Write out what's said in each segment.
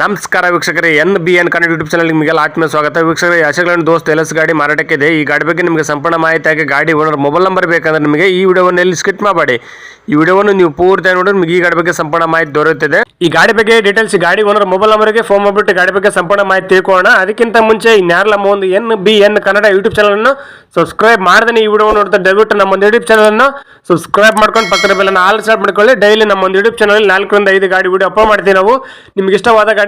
ನಮಸ್ಕಾರ ವೀಕ್ಷಕರೇ, N B N Kannada YouTube channel ನಿಮಗೆ ಆತ್ಮ ಸ್ವಾಗತ. ವೀಕ್ಷಕರೇ ಯಶಗಳನ್ನು ದೋಸ್ತ ಎಲಸ್ ಗಾಡಿ ಮಾರಾಟಕ್ಕೆ ಇದೆ ಈ ಗಾಡಿ ಬಗ್ಗೆ ನಿಮಗೆ ಸಂಪೂರ್ಣ ಮಾಹಿತಿ ಆಗಿ ಗಾಡಿ ಓನರ್ ಮೊಬೈಲ್ ನಂಬರ್ ಬೇಕಂದ್ರೆ ನಿಮಗೆ ಈ ವಿಡಿಯೋವನ್ನು ಎಲ್ಲಿ ಸ್ಕಿಟ್ ಮಾಡಬೇಡಿ. ಈ ವಿಡಿಯೋವನ್ನು ನೀವು ಪೂರ್ತಿ ನೋಡಿದ್ರೆ ನಿಮಗೆ ಈ ಗಾಡಿ ಬಗ್ಗೆ ಸಂಪೂರ್ಣ ಮಾಹಿತಿ ದೊರೆಯುತ್ತದೆ. ಈ ಗಾಡಿ ಬಗ್ಗೆ ಡೀಟೇಲ್ಸ್ ಗಾಡಿ ಓನರ್ ಮೊಬೈಲ್ ನಂಬರ್ಗೆ ಫೋನ್ ಮಾಡಿಬಿಟ್ಟು ಗಾಡಿ ಬಗ್ಗೆ ಸಂಪೂರ್ಣ ಮಾಹಿತಿ ತಿಳ್ಕೊಳ್ಳೋಣ. ಅದಕ್ಕಿಂತ ಮುಂಚೆ ನಮ್ಮ ಒಂದು N B N Kannada YouTube channel ಅನ್ನು ಸಬ್ಸ್ಕ್ರೈಬ್ ಮಾಡಿದ್ರೆ ಈ ವಿಡಿಯೋ ನೋಡ್ತಾ ದಯವಿಟ್ಟು ನಮ್ಮ ಒಂದು ಯೂಟ್ಯೂಬ್ ಚಾನಲ್ ಅನ್ನು ಸಬ್ಸ್ಕ್ರೈಬ್ ಮಾಡ್ಕೊಂಡು ಪಕ್ಕದ ಬೆಲ್ಲ ಆಲ್ ಸ್ಟಾರ್ಟ್ ಮಾಡ್ಕೊಳ್ಳಿ. ಡೈಲಿ ನಮ್ಮ ಒಂದು ಯೂಟ್ಯೂಬ್ ಚಾನಲ್ ನಾಲ್ಕರಿಂದ ಐದು ಗಾಡಿ ವಿಡಿಯೋ ಅಪ್ಲೋಡ್ ಮಾಡ್ತೀವಿ ನಾವು. ನಿಮ್ಗೆ ಇಷ್ಟವಾದ ಗಾಡಿ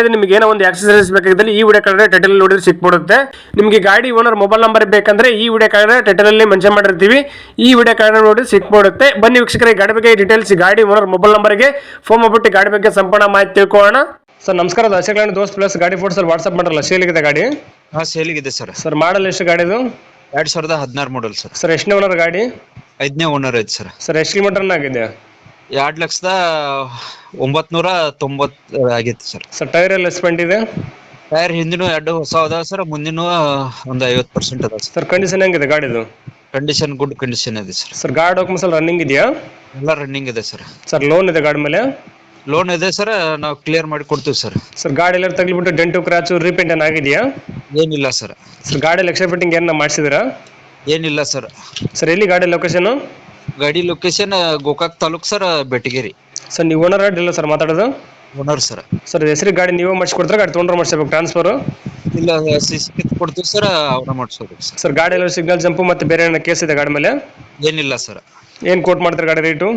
ಗಾಡಿದ ನಿಮಗೆ ಏನೋ ಒಂದು ಆಕ್ಸಸರೀಸ್ ಬೇಕಾಗಿದ್ದಲ್ಲಿ ಈ ವಿಡಿಯೋ ಕಾರ್ಡ್ ಟೈಟಲ್ ನೋಡಿದ್ರೆ ಸಿಕ್ಬಿಡುತ್ತೆ. ನಿಮಗೆ ಗಾಡಿ ಓನರ್ ಮೊಬೈಲ್ ನಂಬರ್ ಬೇಕಂದ್ರೆ ಈ ವಿಡಿಯೋ ಕಾರ್ಡ್ ಟೈಟಲ್ ಅಲ್ಲಿ ಮೆನ್ಷನ್ ಮಾಡಿರ್ತೀವಿ. ಈ ವಿಡಿಯೋ ಕಾರ್ಡ್ ನೋಡಿ ಸಿಕ್ಬಿಡುತ್ತೆ. ಬನ್ನಿ ವೀಕ್ಷಕರಿಗೆ ಗಾಡಿ ಬಗ್ಗೆ ಡೀಟೇಲ್ಸ್ ಗಾಡಿ ಓನರ್ ಮೊಬೈಲ್ ನಂಬರ್ಗೆ ಫೋನ್ ಮಾಡ್ಬಿಟ್ಟು ಗಾಡಿ ಬಗ್ಗೆ ಸಂಪೂರ್ಣ ಮಾಹಿತಿ ತಿಳ್ಕೊಳ್ಳೋಣ. ಸರ್ ನಮಸ್ಕಾರ ದಶಕಲಂಡ್ ದೋಸ್ತ್ ಪ್ಲಸ್ ಗಾಡಿ ಫೋಟೋಸ್ ವಾಟ್ಸ್ಆಪ್ ಮಾಡಲ್ಲ ಸೇಲಿಗಿದೆ ಗಾಡಿ? ಹಾ ಸೇಲಿಗಿದೆ ಸರ್. ಸರ್ ಮಾಡಲ್ ಎಷ್ಟು ಗಾಡಿದು ಎರಡ್ ಸಾವಿರದ ಹದಿನಾರು ಮಾಡಲ್ ಸರ್. ಸರ್ ಎಷ್ಟನೇ ಓನರ್ ಗಾಡಿ? ಐದನೇ ಓನರ್ ಐತೆ ಸರ್. ಸರ್ ಎಷ್ಟು ಕಿಲೋಮೀಟರ್ ಆಗಿದೆ? ಎರಡ್ ಲಕ್ಷದ ಒಂಬತ್ನೂರ ತೊಂಬತ್ ಆಗಿತ್ತು ಸರ್. ಸರ್ ಟೈರ್ ಎಲ್ಲ ಸ್ಪೆಂಡ್ ಇದೆ? ಟೈರ್ ಹಿಂದಿನ ಎರಡು ಹೊಸ ಅದಾವ ಸರ್ ಮುಂದಿನೂ ಒಂದು ಐವತ್ತು ಪರ್ಸೆಂಟ್ ಅದಾವ ಸರ್. ಸರ್ ಕಂಡೀಷನ್ ಹೆಂಗಿದೆ ಗಾಡಿದು? ಕಂಡೀಷನ್ ಗುಡ್ ಕಂಡೀಷನ್ ಇದೆ ಸರ್. ಸರ್ ಗಾಡಿ ಡಾಕ್ಯುಮೆಂಟ್ಸ್ ಎಲ್ಲ ರನ್ನಿಂಗ್ ಇದೆಯಾ? ಎಲ್ಲ ರನ್ನಿಂಗ್ ಇದೆ ಸರ್. ಸರ್ ಲೋನ್ ಇದೆ ಗಾಡಿ ಮೇಲೆ? ಲೋನ್ ಇದೆ ಸರ್ ನಾವು ಕ್ಲಿಯರ್ ಮಾಡಿ ಕೊಡ್ತೀವಿ ಸರ್. ಸರ್ ಗಾಡಿ ಎಲ್ಲ ತಗ್ಲಿಬಿಟ್ಟು ಡೆಂಟು ಕ್ರಾಚು ರೀಪೇಂಟ್ ಏನು ಆಗಿದೆಯಾ? ಏನಿಲ್ಲ ಸರ್. ಸರ್ ಗಾಡಿ ಲಕ್ಷ ಫಿಟ್ಟಿಂಗ್ ಏನ್ ಮಾಡಿಸಿದಿರಾ? ಏನಿಲ್ಲ ಸರ್. ಸರ್ ಎಲ್ಲಿ ಗಾಡಿ ಲೊಕೇಶನ್ ಗಾಡಿ location Gokak taluk sir Betageri. Sir ನೀವು ಓನರ್ ಇಲ್ಲ ಸರ್ ಮಾತಾಡೋದು? ಓನರ್ ಸರ್ ಸರ್ ಹೆಸರಿಗೆ ಗಾಡಿ ನೀವೇ ಮಾಡಿಸ್ಕೊಡ್ತಾರೆ? ಗಾಡಿ ತೊಗೊಂಡ್ರೆ ಮಾಡಿಸ್ಬೇಕು ಟ್ರಾನ್ಸ್ಫರ್ ಇಲ್ಲ ಸಿ ಸಿ ಕೊಡ್ತೀವಿ ಸರ್ ಅವ್ರ ಮಾಡಿಸೋದು ಸರ್ ಗಾಡಿ ಎಲ್ಲ ಸಿಗ್ನಲ್ ಜಂಪು ಮತ್ತು ಬೇರೆ ಏನೋ ಕೇಸ್ ಇದೆ ಗಾಡಿ ಮೇಲೆ? ಏನಿಲ್ಲ ಸರ್ ಏನು ಕೋಟ್ ಮಾಡ್ತಾರೆ ಗಾಡಿ ರೇಟು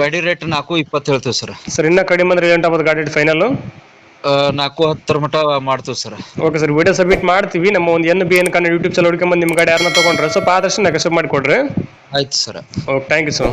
ಗಾಡಿ ರೇಟ್ ನಾಲ್ಕು ಇಪ್ಪತ್ತು ಹೇಳ್ತೀವಿ ಸರ್ ಸರ್ ಇನ್ನೂ ಕಡಿಮೆ ಅಂದ್ರೆ ಏನು ಆಗ್ಬೋದು ಗಾಡಿ ಫೈನಲ್ ಆ, ನಾಲ್ಕು ಹತ್ತರ ಮಟ ಮಾಡ್ತೀವಿ sir okay sir video submit ಮಾಡ್ತೀವಿ. ನಮ್ಮ ಒಂದು N B N Kannada YouTube channel ಹುಡ್ಕೊಂಬಂದು ನಿಮ್ಮ ಗಾಡಿ ಯಾರನ್ನ ತೊಗೊಂಡ್ರೆ ಸ್ವಲ್ಪ ಆದಷ್ಟು ನೆಗೆಸಬ್ ಮಾಡಿಕೊಡ್ರಿ. ಆಯ್ತು sir. Okay thank you sir